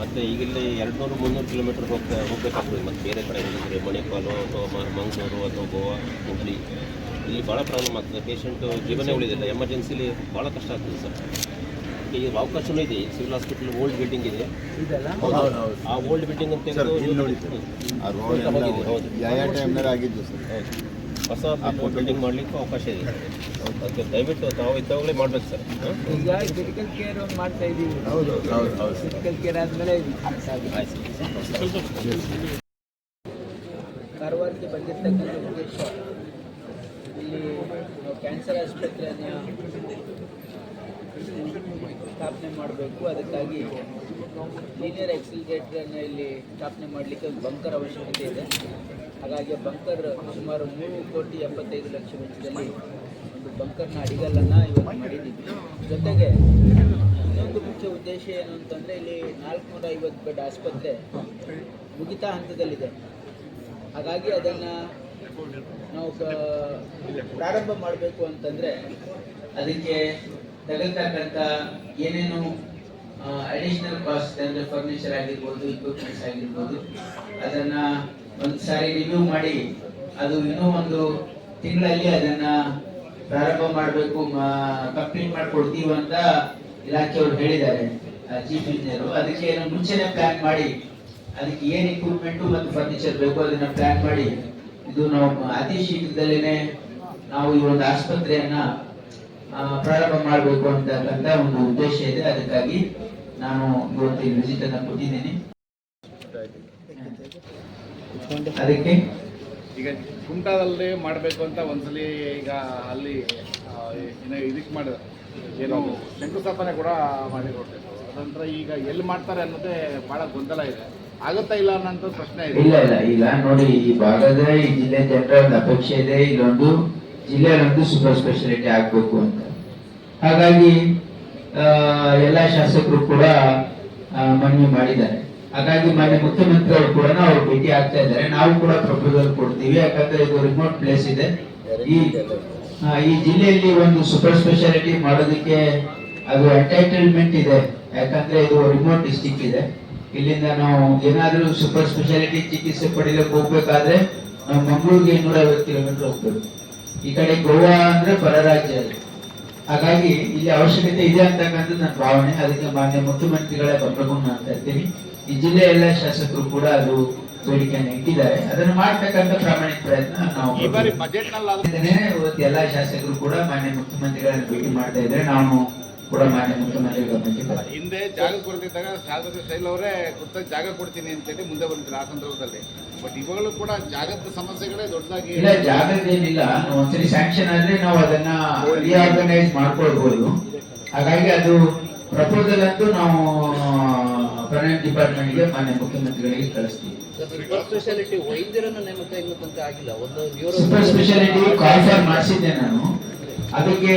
ಮತ್ತು ಈಗಿಲ್ಲಿ ಎರಡು ನೂರು ಮುನ್ನೂರು ಕಿಲೋಮೀಟರ್ ಹೋಗ್ತಾ ಹೋಗ್ಬೇಕಾಗ್ತದೆ ಮತ್ತು ಬೇರೆ ಕಡೆ ಹೋಗಿದ್ರೆ ಮಣಿಪಾಲು ಅಥವಾ ಮ- ಮಂಗಳೂರು ಅಥವಾ ಗೋವಾ ಹುಬ್ಳಿ ಇಲ್ಲಿ ಭಾಳ ಪ್ರಾಬ್ಲಮ್ ಆಗ್ತದೆ. ಪೇಷಂಟು ಜೀವನೇ ಉಳಿದಿಲ್ಲ. ಎಮರ್ಜೆನ್ಸಿಲಿ ಭಾಳ ಕಷ್ಟ ಆಗ್ತದೆ ಸರ್. ಈಗ ಅವಕಾಶನೂ ಇದೆ. ಸಿವಿಲ್ ಹಾಸ್ಪಿಟಲ್ ಓಲ್ಡ್ ಬಿಲ್ಡಿಂಗ್ ಇದೆ. ಆ ಓಲ್ಡ್ ಬಿಲ್ಡಿಂಗ್ ಅಂತ ಸರ್, ತೆಗೆದು ಇಲ್ಲಿ ನೋಡಿ ಹ್ಮ್. ಆ ರೋಡ್ ಎಲ್ಲ ಹೋಗಿದೆ, ಹೌದು. ಹೊಸ ಬಿಲ್ಡಿಂಗ್ ಮಾಡ್ಲಿಕ್ಕೆ ಅವಕಾಶ ಇದೆ. ಅದಕ್ಕೆ ದಯವಿಟ್ಟು ತಾವು ಇದ್ದಾಗಲೇ ಮಾಡ್ಬೇಕು ಸರ್? ಈಗ ಕ್ರಿಟಿಕಲ್ ಕೇರ್ ಒಂದು ಮಾಡ್ತಾ ಇದ್ದೀವಿ ಹೌದು ಹೌದು ಹೌದು. ಕ್ರಿಟಿಕಲ್ ಕೇರ್ ಆದಮೇಲೆ ಕಾರವಾರಕ್ಕೆ ಬಂದಿರ್ತಕ್ಕಂಥ ಉದ್ದೇಶ ಇಲ್ಲಿ ಕ್ಯಾನ್ಸರ್ ಆಸ್ಪತ್ರೆಯನ್ನು ಸ್ಥಾಪನೆ ಮಾಡಬೇಕು. ಅದಕ್ಕಾಗಿ ಲೀನಿಯರ್ ಎಕ್ಸಿಲರೇಟರನ್ನು ಇಲ್ಲಿ ಸ್ಥಾಪನೆ ಮಾಡಲಿಕ್ಕೆ ಒಂದು ಬಂಕರ್ ಅವಶ್ಯಕತೆ ಇದೆ. ಹಾಗಾಗಿ ಬಂಕರ್ ಸುಮಾರು ಮೂರು ಕೋಟಿ ಎಪ್ಪತ್ತೈದು ಲಕ್ಷ ವೆಚ್ಚದಲ್ಲಿ ಒಂದು ಬಂಕರ್ನ ಅಡಿಗಲ್ಲನ್ನು ಇವತ್ತು ಮಾಡಿದ್ದೀವಿ. ಜೊತೆಗೆ ಇನ್ನೊಂದು ಮುಖ್ಯ ಉದ್ದೇಶ ಏನು ಅಂತಂದರೆ ಇಲ್ಲಿ ನಾಲ್ಕುನೂರ ಐವತ್ತು ಬೆಡ್ ಆಸ್ಪತ್ರೆ ಮುಗಿತಾ ಹಂತದಲ್ಲಿದೆ. ಹಾಗಾಗಿ ಅದನ್ನು ನಾವು ಪ್ರಾರಂಭ ಮಾಡಬೇಕು ಅಂತಂದರೆ ಅದಕ್ಕೆ ತಗಲ್ತಕ್ಕಂಥ ಏನೇನು ಅಡಿಷನಲ್ ಕಾಸ್ಟ್ ಅಂದರೆ ಫರ್ನಿಚರ್ ಆಗಿರ್ಬೋದು ಇಕ್ವಿಪ್ಮೆಂಟ್ಸ್ ಆಗಿರ್ಬೋದು, ಅದನ್ನು ಒಂದು ಸಾರಿ ರಿವ್ಯೂ ಮಾಡಿ, ಅದು ಇನ್ನೂ ಒಂದು ತಿಂಗಳಲ್ಲಿ ಅದನ್ನು ಪ್ರಾರಂಭ ಮಾಡಬೇಕು ಕಂಪ್ಲೀಟ್ ಮಾಡಿಕೊಡ್ತೀವಿ ಅಂತ ಇಲಾಖೆಯವರು ಹೇಳಿದ್ದಾರೆ ಚೀಫ್ ಇಂಜಿನಿಯರ್ ಅದಕ್ಕೆ ಏನೋ ಮುಂಚೆನೆ ಪ್ಲಾನ್ ಮಾಡಿ, ಅದಕ್ಕೆ ಏನು ಇಕ್ವಿಪ್ಮೆಂಟು ಮತ್ತು ಫರ್ನಿಚರ್ ಬೇಕು ಅದನ್ನ ಪ್ಲಾನ್ ಮಾಡಿ. ಇದು ನಾವು ಅತಿ ಶೀಘ್ರದಲ್ಲೇ ನಾವು ಈ ಒಂದು ಆಸ್ಪತ್ರೆಯನ್ನ ಪ್ರಾರಂಭ ಮಾಡಬೇಕು ಅಂತಕ್ಕಂಥ ಒಂದು ಉದ್ದೇಶ ಇದೆ. ಅದಕ್ಕಾಗಿ ನಾನು ಇವತ್ತು ವಿಸಿಟ್ ಅನ್ನ ಕೊಟ್ಟಿದ್ದೀನಿ ಅದಕ್ಕೆ ಈಗ ಕುಮಟಾದಲ್ಲಿ ಮಾಡಬೇಕು ಅಂತ ಒಂದ್ಸಲಿ ಈಗ ಅಲ್ಲಿ ಏನೋ ಇದಕ್ಕೆ ಮಾಡಿದ್ರು ಏನೋ ಶಂಕುಸ್ಥಾಪನೆ ಕೂಡ ಮಾಡಿಕೊಟ್ಟಿದ್ರು ಅದಂತರ ಈಗ ಎಲ್ಲಿ ಮಾಡ್ತಾರೆ ಅನ್ನೋದೇ ಬಹಳ ಗೊಂದಲ ಇದೆ. ಆಗುತ್ತಾ ಇಲ್ಲ ಅನ್ನೋ ಪ್ರಶ್ನೆ ಇದೆ. ಇಲ್ಲ ಇಲ್ಲ ಇಲ್ಲ. ನೋಡಿ ಈ ಭಾಗದ ಈ ಜಿಲ್ಲೆ ಜನರ ಒಂದು ಅಪೇಕ್ಷೆ ಇದೆ. ಇಲ್ಲೊಂದು ಜಿಲ್ಲೆಯಲ್ಲೊಂದು ಸೂಪರ್ ಸ್ಪೆಷಾಲಿಟಿ ಆಗ್ಬೇಕು ಅಂತ. ಹಾಗಾಗಿ ಎಲ್ಲ ಶಾಸಕರು ಕೂಡ ಮನವಿ ಮಾಡಿದ್ದಾರೆ. ಹಾಗಾಗಿ ಮಾನ್ಯ ಅವರು ಕೂಡ ಅವ್ರು ಭೇಟಿ ಆಗ್ತಾ ಇದ್ದಾರೆ. ನಾವು ಕೂಡ ಪ್ರಪೋಸಲ್ ಕೊಡ್ತೀವಿ. ಯಾಕಂದ್ರೆ ಇದು ರಿಮೋಟ್ ಪ್ಲೇಸ್ ಇದೆ. ಈ ಈ ಜಿಲ್ಲೆಯಲ್ಲಿ ಒಂದು ಸೂಪರ್ ಸ್ಪೆಷಾಲಿಟಿ ಮಾಡೋದಕ್ಕೆ ಅದು ಎಂಟೈಟಲ್ಮೆಂಟ್ ಇದೆ. ಯಾಕಂದ್ರೆ ಇದು ರಿಮೋಟ್ ಡಿಸ್ಟಿಕ್ ಇದೆ. ಇಲ್ಲಿಂದ ನಾವು ಏನಾದರೂ ಸೂಪರ್ ಸ್ಪೆಷಾಲಿಟಿ ಚಿಕಿತ್ಸೆ ಪಡಿಲಿಕ್ಕೆ ಹೋಗ್ಬೇಕಾದ್ರೆ ನಾವು ಮಂಗಳೂರಿಗೆ ಇನ್ನೂರ ಐವತ್ತು ಕಿಲೋಮೀಟರ್ ಹೋಗ್ಬೇಕು. ಈ ಕಡೆ ಗೋವಾ ಅಂದ್ರೆ ಪರರಾಜ್ಯ. ಹಾಗಾಗಿ ಇಲ್ಲಿ ಅವಶ್ಯಕತೆ ಇದೆ ಅಂತಕ್ಕಂಥದ್ದು ನನ್ನ ಭಾವನೆ. ಅದಕ್ಕೆ ಮಾನ್ಯ ಮುಖ್ಯಮಂತ್ರಿಗಳೇ ಬರ್ಬೇಕು ಅಂತ ಇರ್ತೀನಿ ಈ ಜಿಲ್ಲೆಯ ಎಲ್ಲ ಶಾಸಕರು ಕೂಡ ಅದು ಬೇಡಿಕೆಯನ್ನು ಇಟ್ಟಿದ್ದಾರೆ. ಅದನ್ನು ಮಾಡ್ತಕ್ಕಂಥ ಪ್ರಾಮಾಣಿಕ ಪ್ರಯತ್ನ ನಾವು ಇವತ್ತು ಎಲ್ಲ ಶಾಸಕರು ಕೂಡ ಮಾನ್ಯ ಮುಖ್ಯಮಂತ್ರಿಗಳನ್ನ ಭೇಟಿ ಮಾಡ್ತಾ ಇದ್ರೆ ನಾವು ಕೂಡ ಮಾನ್ಯ ಮುಖ್ಯಮಂತ್ರಿ ಹಿಂದೆ ಜಾಗ ಕೊಡ್ತಿದ್ದಾಗ ಶಾಸಕ ಶೈಲ್ ಅವರೇ ಕೊಟ್ಟ ಜಾಗ ಕೊಡ್ತೀನಿ ಅಂತೇಳಿ ಮುಂದೆ ಬಂದಿದ್ರು ಆ ಸಂದರ್ಭದಲ್ಲಿ. ಬಟ್ ಇವಾಗಲೂ ಕೂಡ ಜಾಗದ ಸಮಸ್ಯೆಗಳೇ ದೊಡ್ಡದಾಗಿ ಇಲ್ಲ ಜಾಗದೇನಿಲ್ಲ ಒಂದ್ಸರಿ ಸ್ಯಾಂಕ್ಷನ್ ಆದ್ರೆ ನಾವು ಅದನ್ನ ರಿಆರ್ಗನೈಸ್ ಮಾಡ್ಕೊಳ್ಬಹುದು ಹಾಗಾಗಿ ಅದು ಪ್ರಪೋಸಲ್ ಅಂತೂ ನಾವು ಫೈನಾನ್ಸ್ ಡಿಪಾರ್ಟ್ಮೆಂಟ್ಗೆ ಮಾನ್ಯ ಮುಖ್ಯಮಂತ್ರಿಗಳಿಗೆ ಕಳಿಸ್ತೀವಿ. ಸೂಪರ್ ಸ್ಪೆಷಾಲಿಟಿ ವೈದ್ಯರನ್ನ ನೇಮಕ ಇನ್ನೂ ತನಕ ಆಗಿಲ್ಲ. ಒಂದು ಸೂಪರ್ ಸ್ಪೆಷಾಲಿಟಿ ಕಾಲ್ಫರ್ ಮಾಡಿಸಿದ್ದೆ ನಾನು. ಅದಕ್ಕೆ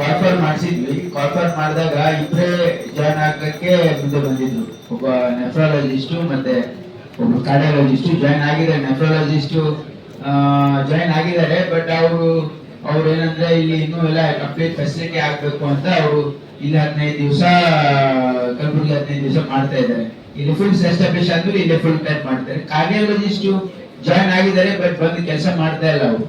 ಕಾಲ್ಫರ್ ಮಾಡಿಸಿದ್ವಿ. ಕಾಲ್ಫರ್ ಮಾಡಿದಾಗ ಇಬ್ಬರೇ ಜಾಯ್ನ್ ಆಗಕ್ಕೆ ಮುಂದೆ ಬಂದಿದ್ರು. ಒಬ್ಬ ನೆಫ್ರಾಲಜಿಸ್ಟು ಮತ್ತೆ ಒಬ್ಬ ಕಾರ್ಡಿಯಾಲಜಿಸ್ಟು ಜಾಯ್ನ್ ಆಗಿದ್ದಾರೆ. ನೆಫ್ರಾಲಜಿಸ್ಟು ಜಾಯ್ನ್ ಆಗಿದ್ದಾರೆ. ಬಟ್ ಅವರು, ಅವ್ರು ಏನಂದ್ರೆ ಇಲ್ಲಿ ಇನ್ನೂ ಎಲ್ಲ ಕಂಪ್ಲೀಟ್ ಫೆಸಿಲಿಟಿ ಆಗ್ಬೇಕು ಅಂತ ಅವರು ಇಲ್ಲಿ ಹದಿನೈದು ದಿವಸ, ಕಲಬುರಗಿ ಹದಿನೈದು ದಿವಸ ಮಾಡ್ತಾ ಇದ್ದಾರೆ. ಇಲ್ಲಿ ಫುಲ್ ಎಸ್ಟಾಬ್ಲಿಷ್ ಆದ್ಮೇಲೆ ಇಲ್ಲಿ ಫುಲ್ ಟೈಮ್ ಮಾಡ್ತಾರೆ. ಕಾರ್ಡಿಯಾಲಜಿಸ್ಟು ಜಾಯ್ನ್ ಆಗಿದ್ದಾರೆ ಬಟ್ ಬಂದು ಕೆಲಸ ಮಾಡ್ತಾ ಇಲ್ಲ ಅವರು.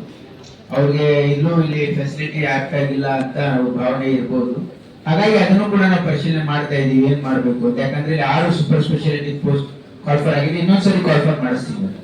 ಅವ್ರಿಗೆ ಇನ್ನೂ ಇಲ್ಲಿ ಫೆಸಿಲಿಟಿ ಆಗ್ತಾ ಇಲ್ಲ ಅಂತ ಭಾವನೆ ಇರ್ಬೋದು. ಹಾಗಾಗಿ ಅದನ್ನು ಕೂಡ ನಾವು ಪರಿಶೀಲನೆ ಮಾಡ್ತಾ ಇದೀವಿ ಏನ್ ಮಾಡ್ಬೇಕು ಅಂತ. ಯಾಕಂದ್ರೆ ಇಲ್ಲಿ ಆರು ಸೂಪರ್ ಸ್ಪೆಷಾಲಿಟಿ ಪೋಸ್ಟ್ ಕಾಲ್ಫರ್ ಆಗಿದೆ. ಇನ್ನೊಂದ್ಸರಿ ಕಾಲ್ಫರ್ ಮಾಡಿಸ್ತೀವಿ.